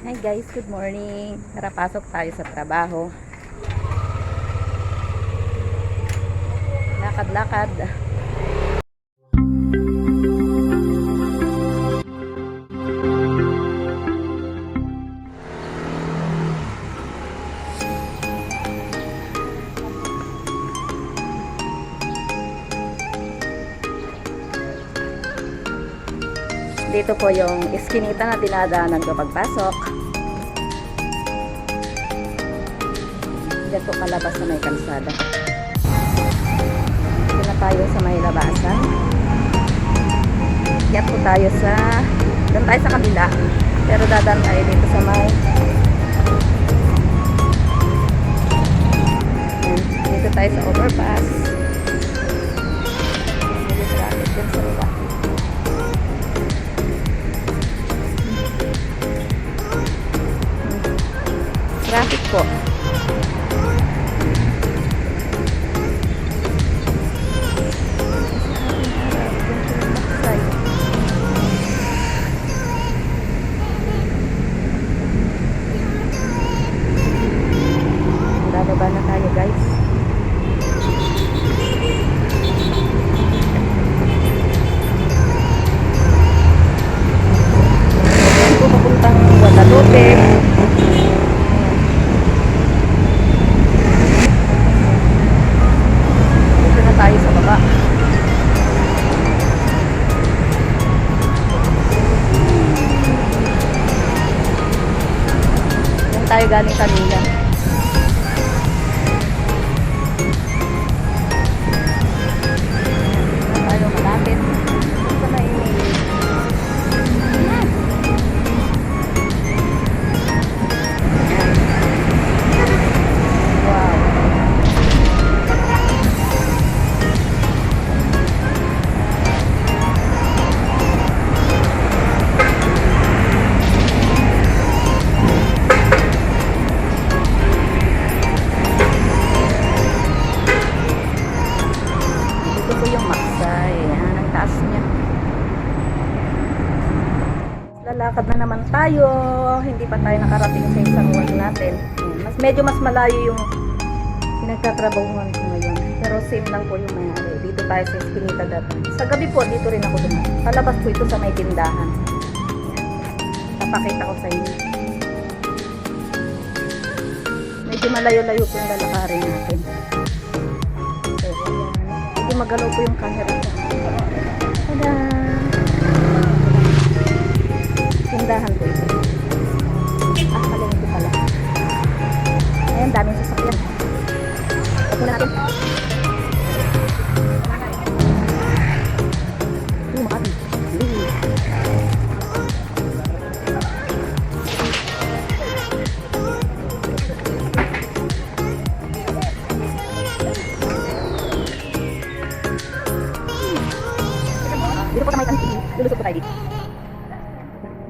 Hi guys, good morning. Tara pasok tayo sa trabaho. Lakad-lakad. Dito po yung iskinita na dinadaanan ko pagpasok. Diyan po palabas na may kalsada. Dito na tayo sa may labasan. Yan po tayo sa... Doon tayo sa kabila. Pero dadaan tayo dito sa may... Dito tayo sa overpass. Dito dyan sa baba. Tayo galing kanina. Po yung maksay. Yan, ang taas niya. Lalakad na naman tayo. Hindi pa tayo nakarating sa isang work natin. Mas, medyo mas malayo yung pinagtatrabahuhan ko ngayon. Pero same lang po yung mayari. Dito tayo sa Espinita dati. Sa gabi po, dito rin ako dumaan. Palabas po ito sa may tindahan. Papakita ko sa inyo. Medyo malayo-layo po yung lalakarin natin. Medyo magalaw po yung camera ko. Tada! Tindahan po ito. Ah, kalingin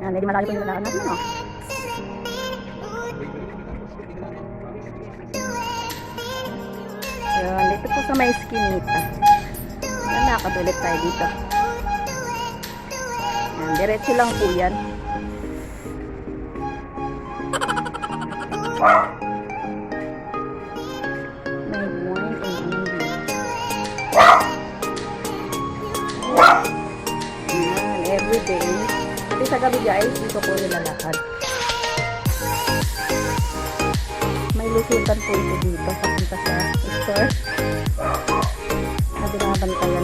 Yan, medyo malayo po yung lalakad natin, no? Yan, dito po sa may skinita. Yan, nakatulit tayo dito. Yan, diretso lang po yan. May wine and only. Yan, everyday. Sa gabi guys, dito po nilalakad. May lusutan po ito dito papunta sa store. Na binabantayan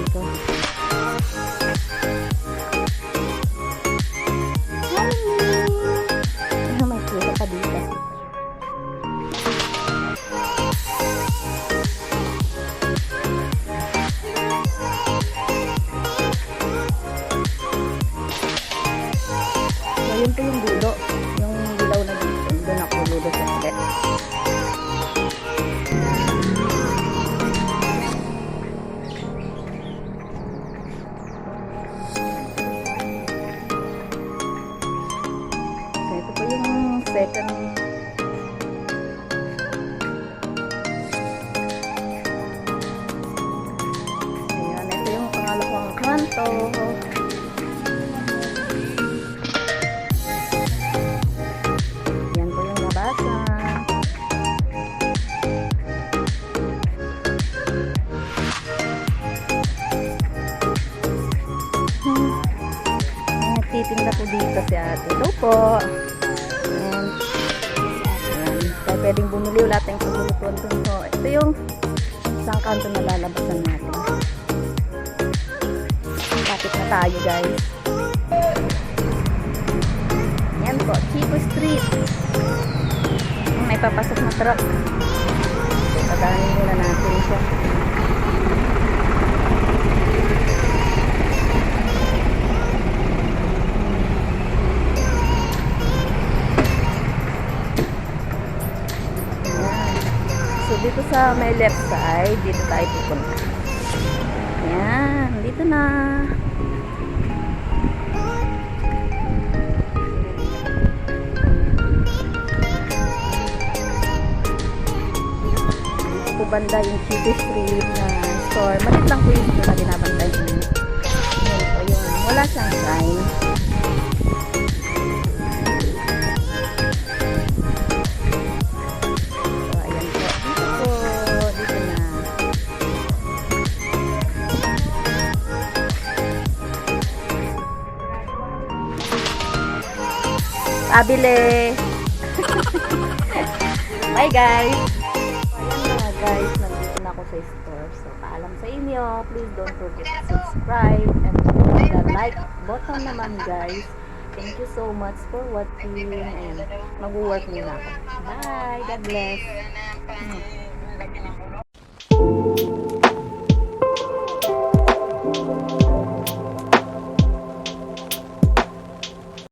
Toho. Yan po yung labasan. Hmm. Titingnan po dito si ate. Hello po. And, kaya pwedeng bumili. Wala tayong paglulutuan dun po. Ito yung isang kanto na lalabasan natin. Kapit na tayo guys. Yan po, Chico Street. May papasok na truck. Padanin muna natin siya. Dito sa may left side, dito tayo pupunta. Ayan, dito na. Banda yung City Street na store. Malit lang po yung store na binabantay ko. Ayan po yun. Wala siyang sign. Ayan po. Dito na. Pabili. Bye guys. Guys, nandito na ako sa store. So, paalam sa inyo. Please don't forget to subscribe and click the like button naman guys. Thank you so much for watching and mag-work muna ako. Bye! God bless! Hmm.